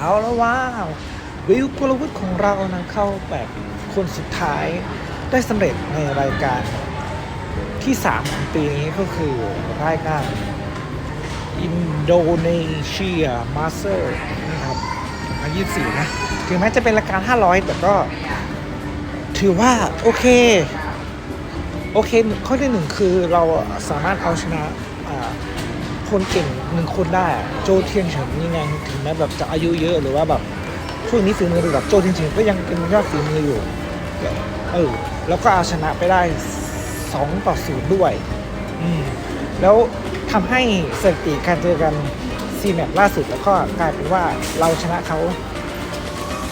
เอาแล้วว้าววิวกลวุฒิของเรานะเข้าแบบคนสุดท้ายได้สำเร็จในรายการที่ 3 ของปีนี้ก็คือรายการอินโดนีเซียมาสเตอร์นะครับ2024 นะ ถึงแม้จะเป็นรายการ 500 แต่ก็ถือว่าโอเค โอเค ข้อที่หนึ่งคือเราสามารถเอาชนะ คนเก่งหนึ่งคนได้อะโจเทียนเฉินยังไงถึงแม้แบบจะอายุเยอะหรือว่าแบบช่วงนี้ฝีมือระดับโจเทียนเฉินก็ยังเป็นยอดฝีมืออยู่เออแล้วก็เอาชนะไปได้2ต่อ0ด้วย อืมแล้วทำให้สถิติการเจอกันซีแมตล่าสุดแล้วก็กลายเป็นว่าเราชนะเขา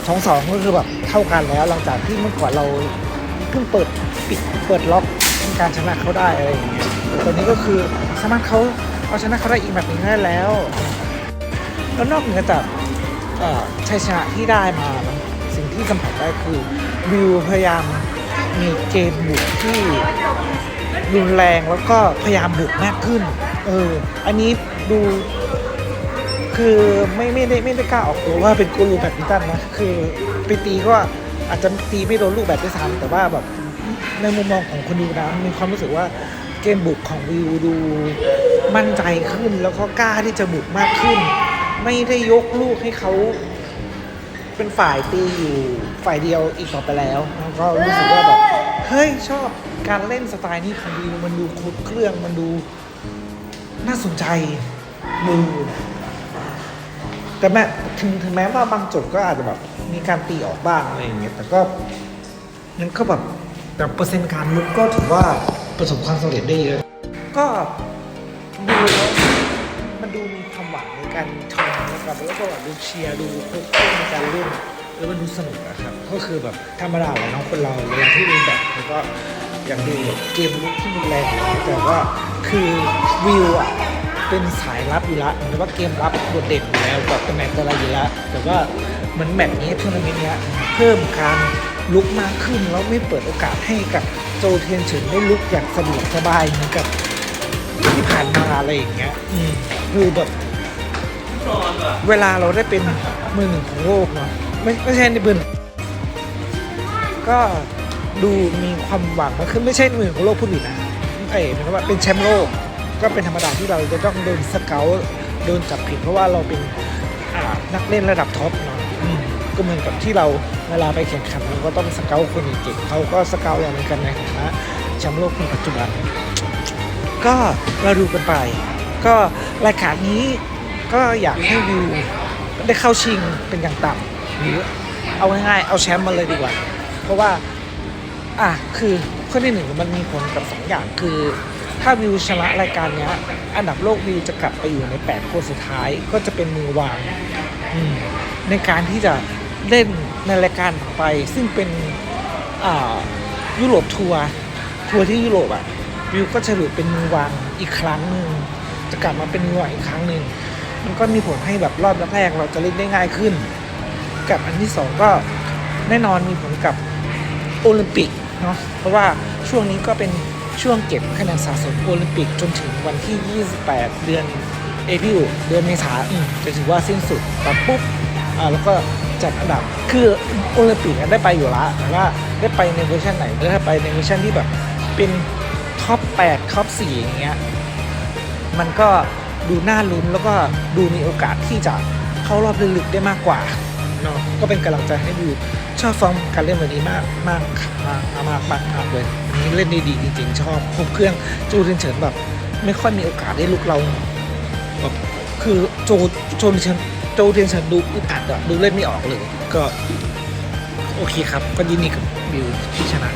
สองสองก็คือแบบเท่ากันแล้ว หลังจากที่เมื่อก่อนเราเพิ่งเปิดปิดเปิดล็อกการชนะเขาได้อะไรอย่างเงี้ยตอนนี้ก็คือสามารถเขา เอาชนะเขาได้อีกแบบนึงได้แล้ว แล้วนอกเหนือจากชัยชนะที่ได้มา สิ่งที่สัมผัสได้คือวิวพยายามมีเกมบุกที่รุนแรงแล้วก็พยายามบุกมากขึ้น เออ อันนี้ดูคือไม่ไม่ได้ไม่ได้กล้าออกตัวว่าเป็นกูรูแบดมินตันนะ คือไปตีก็อาจจะตีไม่โดนลูกแบดด้วยซ้ำแต่ว่าแบบในมุมมองของคนดูนะมีความรู้สึกว่าเกมบุกของวิวดู มั่นใจขึ้นแล้วก็กล้าที่จะบุกมากขึ้น ไม่ได้ยกลูกให้เขาเป็นฝ่ายตีอยู่ฝ่ายเดียวอีกต่อไปแล้วแล้วก็รู้สึกว่าแบบเฮ้ยชอบการเล่นสไตล์นี้ของวิวมันดูครบเครื่องมันดูน่าสนใจมือแต่แม้ถึงถึงแม้ว่าบางจุดก็อาจจะแบบมีการตีออกบ้างอะไรอย่างเงี้ยแต่ก็มันก็แบบแต่เปอร์เซ็นต์การลุกก็ถือว่าประสบความสำเร็จได้เยอะก็ ดูแล้วมันดูมีความหวังในการชมนะครับแล้วก็ดูเชียร์ดูโค้ชในการเล่นแล้วมันดูสนุกอะครับ ก็คือแบบธรรมดาแหละน้องคนเราเวลาที่ดูแบบแล้วก็อย่างดูแบบเกมลุกที่รุนแรงแต่ว่าคือวิวอะเป็นสายรับอยู่ละหรือว่าเกมรับโดดเด่นอยู่แล้วกับตำแหน่งอะไรอยู่แล้วแต่ว่าเหมือนแมตช์นี้ทัวร์นาเมนต์เนี้ยเพิ่มการลุกมากขึ้นแล้วไม่เปิดโอกาสให้กับโจเทียนเฉินได้ลุกอย่างสะดวกสบายเหมือนกับานมาอะไรอย่างเงี้ยอืมคือแบบเวลาเราได้เป็นมือหนึ่งของโลกเนาะไม่ไม่ใช่ในมือหนึ่งก็ดูมีความหวังมากขึ้นไม่ใช่มือหนึ่งของโลกผู้อื่นนะเอ้ยหมายความว่าเป็นแชมป์โลก ก็เป็นธรรมดาที่เราจะต้องโดนสเกลโดนจับผิดเพราะว่าเราเป็นอ่านักเล่นระดับท็อปเนาะอืมก็เหมือนกับที่เราเวลาไปแข่งขันเราก็ต้องสเกลคนเก่งๆเขาก็สเกลเราเหมือนกันในฐานะแชมป์โลกคนปัจจุบัน ก็เราดูกันไป ก็รายการนี้ก็อยากให้วิวได้เข้าชิงเป็นอย่างต่ำหรือเอาง่ายๆเอาแชมป์มาเลยดีกว่า เพราะว่า อะคือข้อที่หนึ่งมันมีผลกับสองอย่างคือ ถ้าวิวชนะรายการเนี้ย อันดับโลกวิวจะกลับไปอยู่ใน8คนสุดท้ายก็จะเป็นมือวางในการที่จะเล่นในรายการต่อไป ซึ่งเป็นอ่ายุโรปทัวร์ทัวร์ที่ยุโรปอะ วิวก็จะหลุดเป็นมือวางอีกครั้งหนึ่งจะกลับมาเป็นมือวางอีกครั้งหนึ่งมันก็มีผลให้แบบรอบแรกเราจะเล่นได้ง่ายขึ้น กับอันที่สองก็แน่นอนมีผลกับโอลิมปิกเนาะเพราะว่าช่วงนี้ก็เป็นช่วงเก็บคะแนนสะสมโอลิมปิกจนถึงวันที่ 28 เดือนเอพิวเดือนเมษาจะถือว่าสิ้นสุดแต่ปุ๊บอ่าแล้วก็จัดอันดับคือโอลิมปิกอะได้ไปอยู่ละแต่ว่าได้ไปในเวอร์ชันไหนได้ไปในเวอร์ชันที่แบบเป็น ท็อป8ท็อป4อย่างเงี้ยมันก็ดูน่าลุ้นแล้วก็ดูมีโอกาสที่จะเข้ารอบลึกๆได้มากกว่าเนาะก็เป็นกำลังใจให้ดูชอบฟอร์มการเล่นวันนี้มากมากมากมากมากมากเลยนี้เล่นได้ดีจริง ๆ ชอบครบเครื่องจูเทนเฉินแบบไม่ค่อยมีโอกาสได้ลุกเราแบบคือโจโจเทนเฉินโจเทนเฉินดูอึดอัดอะดูเล่นไม่ออกเลย ก็โอเคครับ ก็ยินดีกับบิวที่ชนะ